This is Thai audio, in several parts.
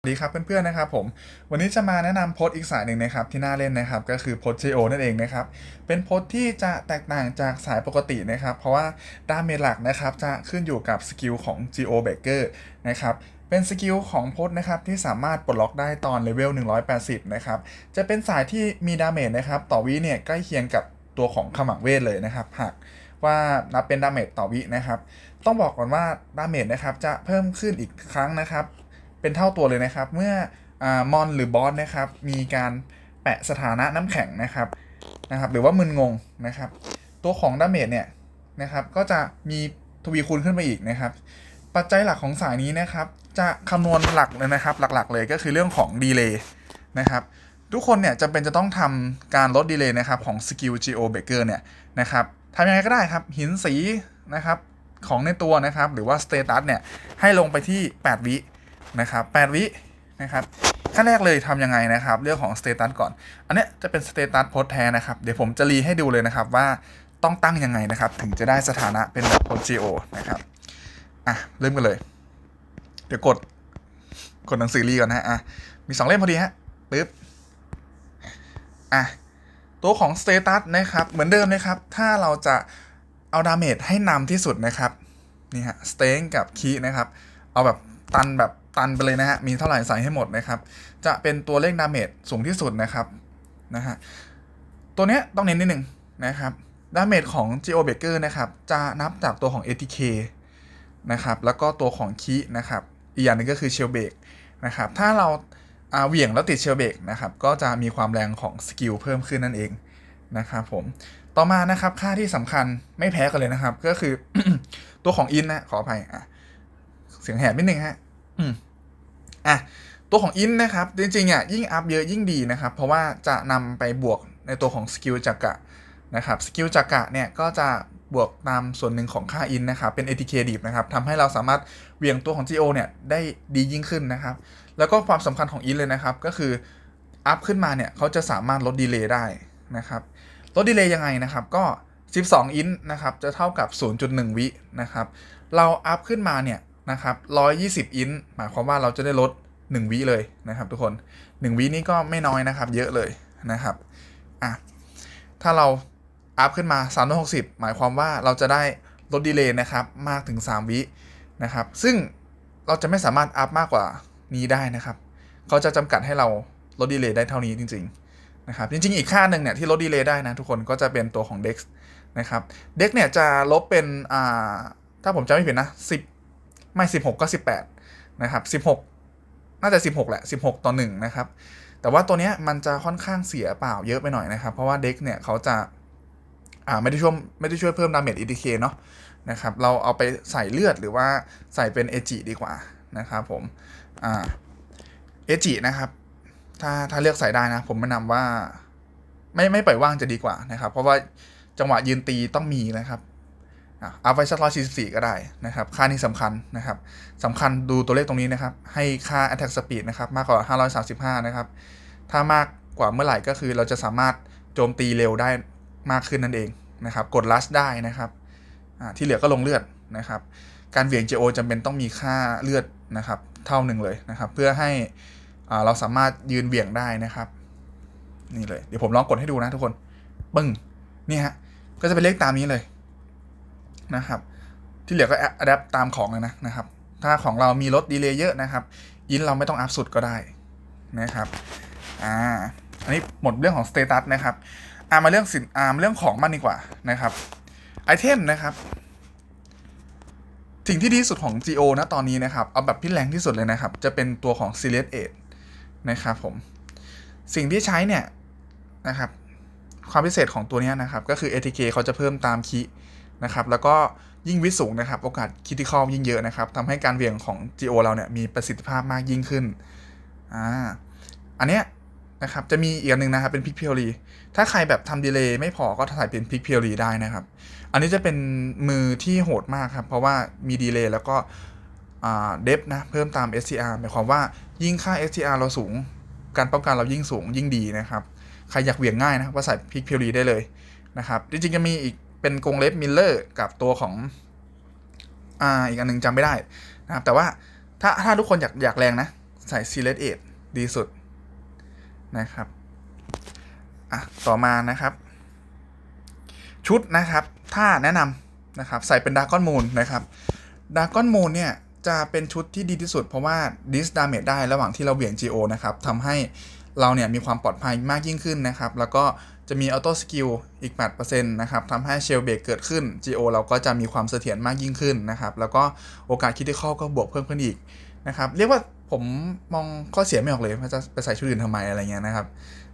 สวัสดีครับเพื่อนๆนะครับผมวันนี้จะมาแนะนำโพสอีกสายหนึ่งนะครับที่น่าเล่นนะครับก็คือโพสต์ GO นั่นเองนะครับเป็นโพสที่จะแตกต่างจากสายปกตินะครับเพราะว่าดาเมจหลักนะครับจะขึ้นอยู่กับสกิลของ GO Baker นะครับเป็นสกิลของโพสนะครับที่สามารถปลดล็อกได้ตอนเลเวล 180 นะครับจะเป็นสายที่มีดาเมจนะครับต่อวิเนี่ยใกล้เคียงกับตัวของขมังเวทเลยนะครับหากว่านับเป็นดาเมจต่อวินะครับต้องบอกก่อนว่าดาเมจนะครับจะเพิ่มขึ้นอีกครั้งนะครับ เป็นเท่าตัวเลยนะครับ เมื่ออมอนหรือบอสนะครับ มีการแปะสถานะน้ำแข็งนะครับนะครับ หรือว่ามึนงงนะครับ ตัวของดาเมจเนี่ยนะครับ ก็จะมีทวีคูณขึ้นไปอีกนะครับ ปัจจัยหลักของสายนี้นะครับ จะคำนวณหลักเลยนะครับ หลักๆเลยก็คือเรื่องของดีเลย์นะครับทุกคนเนี่ยจำเป็นจะต้องทำการลดดีเลย์นะครับของสกิล Geo Breaker เนี่ยนะครับทำยังไงก็ได้ครับ หินสีนะครับของในตัวนะครับ หรือว่าสเตตัสเนี่ยให้ลงไปที่ 8 วิ นะครับ8วินะครับขั้นแรกเลยทำยังไงนะครับ เรื่องของสเตตัสก่อน อันเนี้ยจะเป็นสเตตัสโพสแท้นะครับ เดี๋ยวผมจะรีให้ดูเลยนะครับว่าต้องตั้งยังไงนะครับ ถึงจะได้สถานะเป็นแบบโพส GO นะครับอะเริ่มกันเลย เดี๋ยวกดกดหนังสือรีก่อนนะฮะอะมี 2 เล่มพอดีฮะปึ๊บอะตัวของสเตตัสนะครับ เหมือนเดิมเลยครับ ถ้าเราจะเอาดาเมจให้นำที่สุดนะครับ นี่ฮะสเต็งกับคีนะครับ เอาแบบตันแบบ ตันไปเลยนะฮะ มีเท่าไหร่ใส่ให้หมดนะครับ จะเป็นตัวเลขดาเมจสูงที่สุดนะครับนะฮะ ตัวเนี้ยต้องเน้นนิดหนึ่งนะครับ ดาเมจของ Geo Breaker นะครับ จะนับจากตัวของ ATK นะครับ แล้วก็ตัวของคีนะครับ อีกอย่างหนึงก็คือเชลเบกนะครับ ถ้าเราอาเหวี่ยงแล้วติดเชลเบกนะครับ ก็จะมีความแรงของสกิลเพิ่มขึ้นนั่นเองนะครับผม ต่อมานะครับค่าที่สำคัญไม่แพ้กันเลยนะครับ ก็คือตัวของอินนะขออภัยอะเสียงแหบนิดนึงฮะ อืมอะตัวของอินนะครับ จริงๆอะยิ่งอัพเยอะยิ่งดีนะครับ เพราะว่าจะนำไปบวกในตัวของสกิลจักระนะครับสกิลจักระเนี่ยก็จะบวกตามส่วนหนึ่งของค่าอินนะครับ เป็น ATK ดิบนะครับทำให้เราสามารถเวียงตัวของ GO เนี่ยได้ดียิ่งขึ้นนะครับ แล้วก็ความสำคัญของอินเลยนะครับ ก็คืออัพขึ้นมาเนี่ยเขาจะสามารถลดดีเลย์ได้นะครับ ลดดีเลย์ยังไงนะครับ ก็ 12 อินนะครับ จะเท่ากับ 0.1 วินะครับ เราอัพขึ้นมาเนี่ย นะครับ120 อินหมายความว่าเราจะได้ลด 1 วิเลยนะครับ ทุกคน 1 วินี่ก็ไม่น้อยนะครับ เยอะเลยนะครับอะถ้าเราอัพขึ้นมา 360 หมายความว่าเราจะได้ลดดีเลย์นะครับมากถึง 3 วินะครับ ซึ่งเราจะไม่สามารถอัพมากกว่านี้ได้นะครับ เขาจะจำกัดให้เราลดดีเลย์ได้เท่านี้จริง ๆ นะครับ จริง ๆ อีกค่าหนึ่งเนี่ยที่ลดดีเลย์ได้นะทุกคนก็จะเป็นตัวของ Dex นะครับ Dex เนี่ยจะลบเป็น อ่า ถ้าผมจำไม่ผิดนะ 10 ไม่ 16 ก็ 18 นะครับ 16 น่าจะ 16 แหละ 16 ต่อ 1 นะครับ แต่ว่าตัวเนี้ยมันจะค่อนข้างเสียเปล่าเยอะไปหน่อยนะครับ เพราะว่าเด็กเนี่ยเขาจะอ่าไม่ได้ช่วยไม่ได้ช่วยเพิ่มดาเมจ ETK เคเนาะนะครับเราเอาไปใส่เลือดหรือว่าใส่เป็นเอจิดีกว่านะครับผมอ่าเอจินะครับถ้าถ้าเลือกใส่ได้นะ ผมแนะนำว่า ไม่ไม่ปล่อยว่างจะดีกว่านะครับ เพราะว่าจังหวะยืนตีต้องมีนะครับ เอาไว้สักร้อยสี่สิบสี่ก็ได้นะครับ ค่านี้สำคัญนะครับสำคัญดูตัวเลขตรงนี้นะครับ ให้ค่า attack speed นะครับมากกว่า535นะครับ ถ้ามากกว่าเมื่อไหร่ก็คือเราจะสามารถโจมตีเร็วได้มากขึ้นนั่นเองนะครับ กดลัชได้นะครับที่เหลือก็ลงเลือดนะครับ การเหวี่ยง JO จำเป็นต้องมีค่าเลือดนะครับ เท่าหนึ่งเลยนะครับ เพื่อให้เราสามารถยืนเหวี่ยงได้นะครับ นี่เลยเดี๋ยวผมลองกดให้ดูนะทุกคน ปึ้งนี่ฮะก็จะเป็นเลขตามนี้เลย นะครับ ที่เหลือก็อัดแอปตามของเลยนะนะครับ ถ้าของเรามีลดดีเลย์เยอะนะครับอินเราไม่ต้องอัพสุดก็ได้นะครับอ่าอันนี้หมดเรื่องของสเตตัสนะครับอ่ามาเรื่องสินอ่ามาเรื่องของมันดีกว่านะครับไอเทมนะครับสิ่งที่ดีสุดของ GO นะตอนนี้นะครับ เอาแบบที่แรงที่สุดเลยนะครับ จะเป็นตัวของ Serious 8นะครับผม สิ่งที่ใช้เนี่ยนะครับ ความพิเศษของตัวนี้นะครับ ก็คือ ATK เขาจะเพิ่มตามคีย์ นะครับแล้วก็ยิ่งวิสูงนะครับโอกาสคิติคอลยิ่งเยอะนะครับทำให้การเวียงของ GO เราเนี่ยมีประสิทธิภาพมากยิ่งขึ้นอ่าอันเนี้ยนะครับจะมีอีกอันหนึ่งนะครับเป็นพิกเพียรีถ้าใครแบบทำดีเลย์ไม่พอก็ถ่ายเป็นพิกเพียรีได้นะครับ อันนี้จะเป็นมือที่โหดมากครับ เพราะว่ามีดีเลย์แล้วก็เดฟนะเพิ่มตาม SCR หมายความว่ายิ่งค่า SCR เราสูง การป้องกันเรายิ่งสูงยิ่งดีนะครับ ใครอยากเหวี่ยงง่ายนะก็ใส่พิกเพียรีได้เลยนะครับจริงๆจะมีอีก เป็นกรงเล็บมิลเลอร์กับตัวของอ่าอีกอันหนึงจำไม่ได้นะครับ แต่ว่าถ้าถ้าทุกคนอยากอยากแรงนะ ใส่ Select 8ดีสุดนะครับอะต่อมานะครับ ชุดนะครับ ถ้าแนะนำนะครับ ใส่เป็นด a r กอนมู n นะครับด a r กอนมู n เนี่ยจะเป็นชุดที่ดีที่สุดเพราะว่าดิสดาเมจได้ระหว่างที่เราเหวี่ยง GO นะครับทำให้ เราเนี่ยมีความปลอดภัยมากยิ่งขึ้นนะครับ แล้วก็จะมีออโต้สกิลอีก 8%นะครับทำให้เชลเบรกเกิดขึ้น GO เราก็จะมีความเสถียรมากยิ่งขึ้นนะครับ แล้วก็โอกาสคิดที่ข้อก็บวกเพิ่มขึ้นอีกนะครับ เรียกว่าผมมองข้อเสียไม่ออกเลยว่าจะไปใส่ชุดอื่นทำไมอะไรเงี้ยนะครับ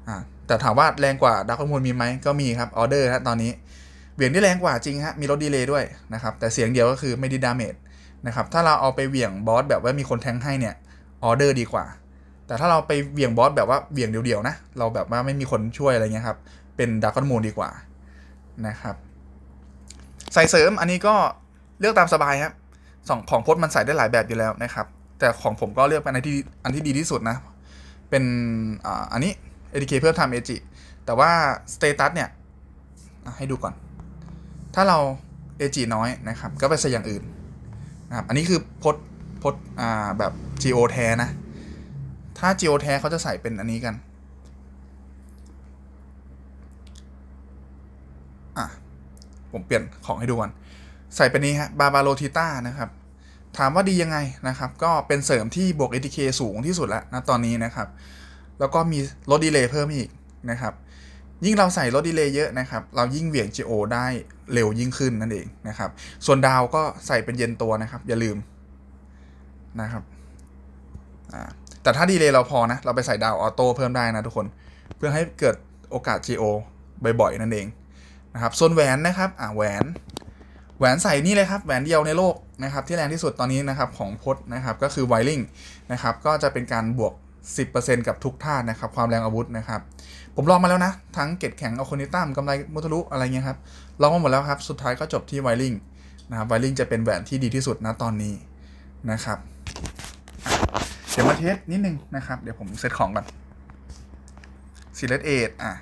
อ่าแต่ถามว่าแรงกว่าดักคอมูลมีไหมก็มีครับออเดอร์ฮะตอนนี้เหวี่ยงได้แรงกว่าจริงฮะมีลดดีเลย์ด้วยนะครับแต่เสียงเดียวก็คือไม่ได้ดาเมจนะครับถ้าเราเอาไปเหวี่ยงบอสแบบว่ามีคนแทงให้เนี่ยออเดอร์ดีกว่า แต่ถ้าเราไปเหวี่ยงบอสแบบว่าเหวี่ยงเดียวๆนะ เราแบบว่าไม่มีคนช่วยอะไรเงี้ยครับ เป็นดักคอนมูลดีกว่านะครับใส่เสริมอันนี้ก็เลือกตามสบายครับสองของพจน์มันใส่ได้หลายแบบอยู่แล้วนะครับ แต่ของผมก็เลือกเป็นอันที่อันที่ดีที่สุดนะ เป็นอันนี้ ADK เพิ่มทำเอจิแต่ว่า Status เนี่ยให้ดูก่อน ถ้าเรา AG น้อยนะครับ ก็ไปใส่อย่างอื่นนะครับอันนี้คือพดพดอ่าแบบ GO แท้นะ ถ้า GO แท้เขาจะใส่เป็นอันนี้กัน อะ ผมเปลี่ยนของให้ดูก่อน ใส่เป็นนี้ฮะบาบาโลทิต้านะครับ ถามว่าดียังไงนะครับ ก็เป็นเสริมที่บวก ATK สูงที่สุดแล้วนะตอนนี้นะครับ แล้วก็มีลดดีเลย์เพิ่มอีกนะครับ ยิ่งเราใส่ลดดีเลย์เยอะนะครับ เรายิ่งเหวี่ยง GO ได้เร็วยิ่งขึ้นนั่นเองนะครับ ส่วนดาวก็ใส่เป็นเย็นตัวนะครับ อย่าลืมนะครับ อ่า แต่ถ้าดีเลย์เราพอนะ เราไปใส่ดาวออโต้เพิ่มได้นะทุกคน เพื่อให้เกิดโอกาส GO บ่อยๆ นั่นเองนะครับส่วนแหวนนะครับอ่าแหวน แหวนใส่นี่เลยครับ แหวนเดียวในโลกนะครับที่แรงที่สุดตอนนี้นะครับของพจน์นะครับก็คือไวริงนะครับก็จะเป็นการบวก 10%กับทุกท่าตุนะครับความแรงอาวุธนะครับผมลองมาแล้วนะ ทั้งเกตแข็งอ l คนิตัมกำไรมุทะลุอะไรเงี้ยครับลองมาหมดแล้วครับสุดท้ายก็จบที่ไวริงนะครับไวริงจะเป็นแหวนที่ดีที่สุดนะตอนนี้นะครับ เดี๋ยวมาเทสนิดนึงนะครับ เดี๋ยวผมเซตของก่อนซีเลตเอทอะ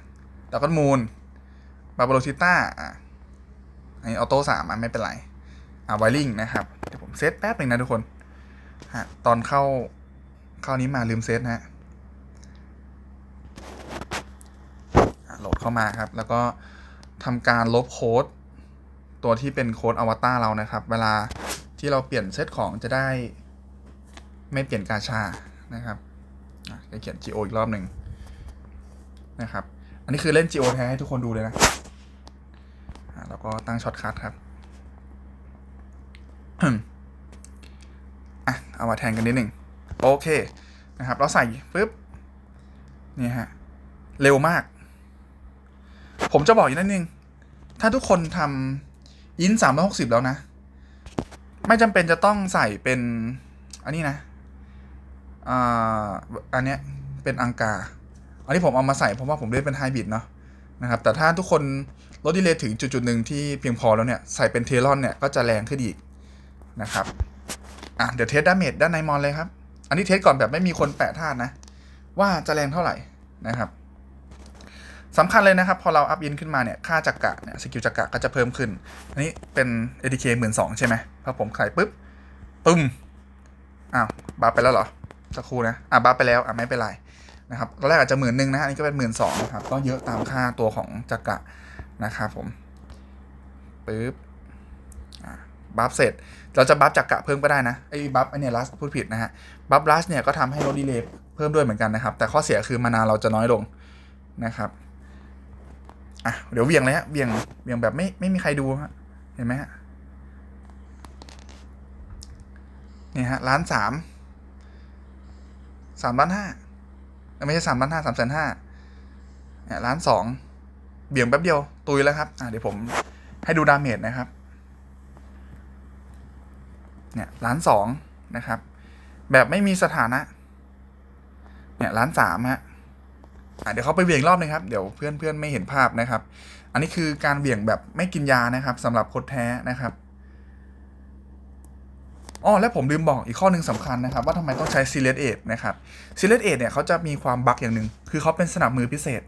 ดากอนมูนบาบโลชิต้าอะอันนี้ออโต้สามอะไม่เป็นไร อะไวริงนะครับ เดี๋ยวผมเซตแป๊บหนึ่งนะทุกคนฮะตอนเข้าเข้านี้มาลืมเซตนะฮะโหลดเข้ามาครับ แล้วก็ทำการลบโค้ด ตัวที่เป็นโค้ดอวตารเรานะครับ เวลาที่เราเปลี่ยนเซตของจะได้ ไม่เปลี่ยนกาชานะครับจะเขียน GO อีกรอบหนึ่งนะครับ อันนี้คือเล่น GO แท้ให้ทุกคนดูเลยนะอะแล้วก็ตั้งช็อตคัทครับอะเอามาแทนกันนิดหนึ่งโอเคนะครับ เราใส่ปุ๊บนี่ฮะเร็วมาก ผมจะบอกอีกนิดนึง ถ้าทุกคนทำอินสามร้อยหกสิบแล้วนะ ไม่จำเป็นจะต้องใส่เป็น อันนี้นะ อ่าอันเนี้ยเป็นอังกา อันนี้ผมเอามาใส่เพราะว่าผมเล่นเป็นไฮบริดเนาะนะครับแต่ถ้าทุกคนลดดีเลย์ถึงจุดจุดๆหนึ่งที่เพียงพอแล้วเนี่ย ใส่เป็นเทลอนเนี่ยก็จะแรงขึ้นอีกนะครับอะเดี๋ยวเทสดาเมจด้านในมอนเลยครับ อันนี้เทสก่อนแบบไม่มีคนแปะธาตุนะ ว่าจะแรงเท่าไหร่นะครับสำคัญเลยนะครับ พอเราอัพอินขึ้นมาเนี่ย ค่าจักกะเนี่ยสกิลจักกะก็จะเพิ่มขึ้น อันนี้เป็น ADK หมื่นสองใช่ไหมพอผมใส่ปุ๊บ ปึ้มอ้าวบัฟไปแล้วเหรอ สักครู่นะอะบัฟไปแล้วอะไม่เป็นไรนะครับตอนแรกอาจจะหมื่นหนึ่งนะอันนี้ก็เป็นหมื่นสองนะครับก็เยอะตามค่าตัวของจักกะนะครับผมปึ๊บอะบัฟเสร็จ เราจะบัฟจักกะเพิ่มก็ได้นะไอ้บัฟไอเนี่ยลัสพูดผิดนะฮะบัฟลัสเนี่ยก็ทำให้ลดดีเลย์เพิ่มด้วยเหมือนกันนะครับ แต่ข้อเสียคือมานาเราจะน้อยลงนะครับอะเดี๋ยวเวียงเลยฮะเวียงเวียงแบบไม่ไม่มีใครดูฮะเห็นไหมฮะนี่ฮะล้านสาม สามล้านห้าไม่ใช่สามล้านห้าสามแสนห้าเนี่ยล้านสองเบี่ยงแป๊บเดียว ตุยแล้วครับอะเดี๋ยวผมให้ดูดาเมจนะครับ เนี่ยล้านสองนะครับ แบบไม่มีสถานะ เนี่ยล้านสามฮะอะเดี๋ยวเขาไปเหวี่ยงรอบนึงครับเดี๋ยวเพื่อนเพื่อนไม่เห็นภาพนะครับ อันนี้คือการเหวี่ยงแบบไม่กินยานะครับสำหรับโคดแท้นะครับ อ๋อและผมลืมบอกอีกข้อหนึ่งสำคัญนะครับ ว่าทำไมต้องใช้ s e l e c t 8นะครับ s e l e c t 8เนี่ยเขาจะมีความบั๊กอย่างหนึ่งคือเขาเป็นสนับมือพิเศษ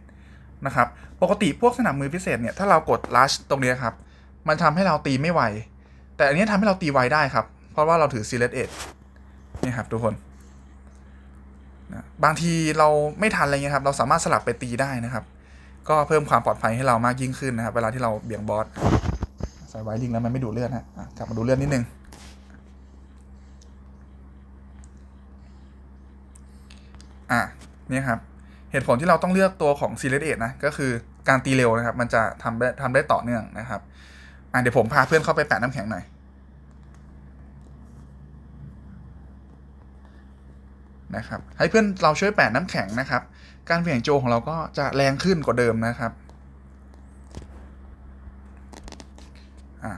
นะครับปกติพวกสนับมือพิเศษเนี่ยถ้าเรากด rush ตรงนี้ครับมันทำให้เราตีไม่ไว แต่อันนี้ทำให้เราตีไวได้ครับ เพราะว่าเราถือ s e l e c t 8นี่ครับทุกคนนะบางทีเราไม่ทันอะไรเงี้ยครับ เราสามารถสลับไปตีได้นะครับ ก็เพิ่มความปลอดภัยให้เรามากยิ่งขึ้นนะครับ เวลาที่เราเบี่ยงบอสใส่ไวลิงแล้วมันไม่ดูเลือดฮะกลับมาดูเลือดนิดนึง อะเนี่ครับเหตุผลที่เราต้องเลือกตัวของ s e r i e s นะก็คือการตีเร็วนะครับ มันจะทำได้ทำได้ต่อเนื่องนะครับอะเดี๋ยวผมพาเพื่อนเข้าไปแปะน้ำแข็งหน่อยนะครับให้เพื่อนเราช่วยแปะน้ำแข็งนะครับ การเหวี่ยงโจของเราก็จะแรงขึ้นกว่าเดิมนะครับอะ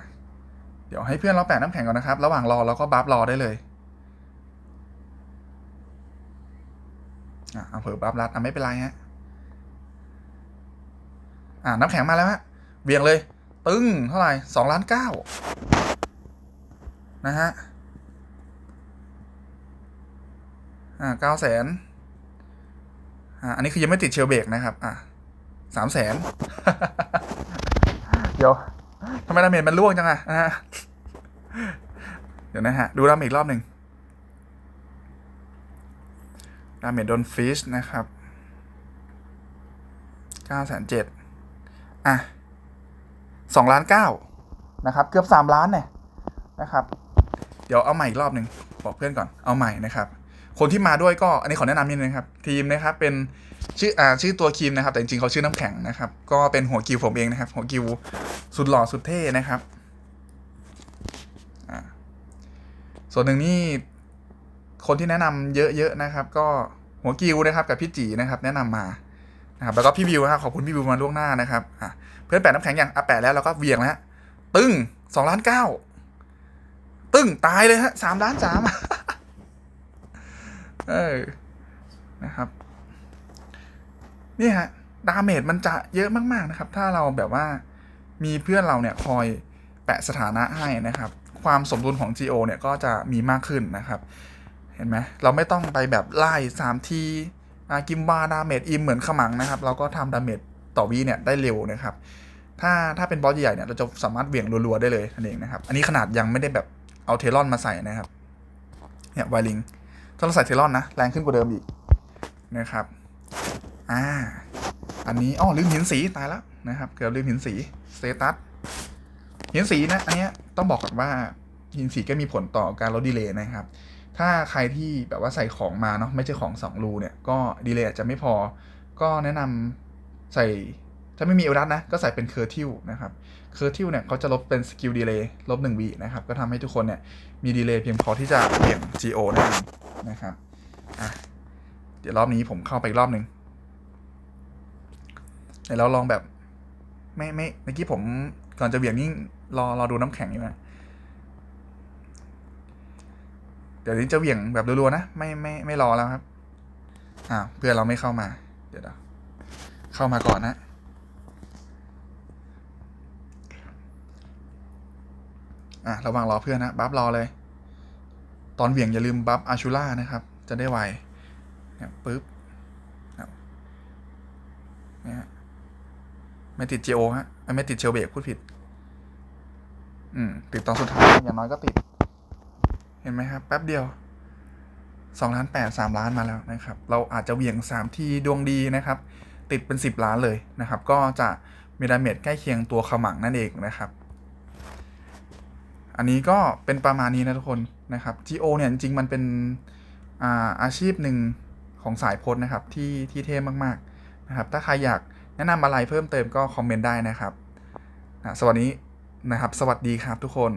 เดี๋ยวให้เพื่อนเราแปะน้ำแข็งก่อนนะครับ ระหว่างรอเราก็บัฟรอได้เลย อะ เอาเผลอบัฟรัดอะไม่เป็นไรฮะอะน้ำแข็งมาแล้วฮะเบี่ยงเลย ตึ้งเท่าไหร่สองล้านเก้านะฮะอ่าเก้าแสนอ่าอันนี้คือยังไม่ติดเชลเบรกนะครับ อะสามแสนเดี๋ยวทำไมดาเมจมันล่วงจังอะนะฮะเดี๋ยวนะฮะ ดูดาเมจอีกรอบหนึ่งดาเมจโดนฟิชนะครับเก้าแสนเจ็ดอะสองล้านเก้านะครับ เกือบสามล้านเนี่ยนะครับ เดี๋ยวเอาใหม่อีกรอบหนึ่งบอกเพื่อนก่อนเอาใหม่นะครับคนที่มาด้วยก็อันนี้ขอแนะนำนิดนึงครับ ทีมนะครับเป็นชื่ออ่าชื่อตัวคิมนะครับ แต่จริงๆเขาชื่อน้ำแข็งนะครับ ก็เป็นหัวกิวผมเองนะครับ หัวกิวสุดหล่อสุดเท่นะครับอ่าส่วนหนึ่งนี่คนที่แนะนำเยอะๆนะครับ ก็ หัวกิวนะครับกับพี่จีนะครับแนะนำมานะครับแล้วก็พี่วิวนะครับขอบคุณพี่วิวมาล่วงหน้านะครับอะเพื่อนแปะน้ำแข็งอย่างอะแปะแล้วเราก็เวียงแล้วตึ้งสองล้านเก้าตึ้งตายเลยฮะสามล้านสามเออนะครับนี่ฮะดาเมจมันจะเยอะมาก ๆ นะครับ ถ้าเราแบบว่ามีเพื่อนเราเนี่ยคอยแปะสถานะให้นะครับ ความสมดุลของ GO เนี่ยก็จะมีมากขึ้นนะครับ เห็นไหมเราไม่ต้องไปแบบไล่สามทีกิมบาดาเมจอิมเหมือนขมังนะครับ เราก็ทำดาเมจต่อวีเนี่ยได้เร็วนะครับ ถ้าถ้าเป็นบอสใหญ่ๆเนี่ยเราจะสามารถเหวี่ยงรัวๆได้เลยนั่นเองนะครับ อันนี้ขนาดยังไม่ได้แบบเอาเทลอนมาใส่นะครับเนี่ยไวลิงถ้าเราใส่เทลอนนะแรงขึ้นกว่าเดิมอีกนะครับอ่าอันนี้อ๋อลืมหินสีตายแล้วนะครับ เกือบลืมหินสีสเตตัสหินสีนะอันเนี้ยต้องบอกก่อนว่าหินสีก็มีผลต่อการลดดีเลย์นะครับ ถ้าใครที่แบบว่าใส่ของมาเนาะไม่ใช่ของสองรูเนี่ยก็ดีเลย์อาจจะไม่พอ ก็แนะนำใส่ถ้าไม่มีเอลดัสนะก็ใส่เป็นเคอร์ทิวนะครับเคอร์ทิวเนี่ยเขาจะลบเป็นสกิลดีเลย์ลบ1วินะครับก็ทำให้ทุกคนเนี่ยมีดีเลย์เพียงพอที่จะเปลี่ยน GO ได้เองนะครับอะเดี๋ยวรอบนี้ผมเข้าไปรอบหนึ่งเดี๋ยวเราลองแบบ ไม่ไม่เมื่อกี้ผมก่อนจะเบี่ยงนี่รอรอดูน้ำแข็งอยู่นะ เดี๋ยวนี้จะเหวี่ยงแบบรัวๆนะ ไม่ไม่ไม่รอแล้วครับ อ่าเพื่อนเราไม่เข้ามา เดี๋ยวเข้ามาก่อนนะ อะระว่างรอเพื่อนนะ บัฟรอเลย ตอนเหวี่ยงอย่าลืมบัฟอาชูล่านะครับ จะได้ไวเนี่ยปึ๊บเนี่ยไม่ติดเจโอฮะ ไม่ติดเชลเบกพูดผิด อืม ติดตอนสุดท้าย อย่างน้อยก็ติด ห็นไหมครับ แป๊บเดียวสองล้านแปดสามล้านมาแล้วนะครับ เราอาจจะเหวี่ยงสามทีดวงดีนะครับ ติดเป็นสิบล้านเลยนะครับ ก็จะมีดาเมจใกล้เคียงตัวขมังนั่นเองนะครับ อันนี้ก็เป็นประมาณนี้นะทุกคนนะครับ GO เนี่ยจริงๆมันเป็นอาอาชีพหนึ่งของสายโพสนะครับที่ที่เท่มากๆนะครับ ถ้าใครอยากแนะนำอะไรเพิ่มเติมก็คอมเมนต์ได้นะครับอะสวัสดีนะครับ สวัสดีครับทุกคน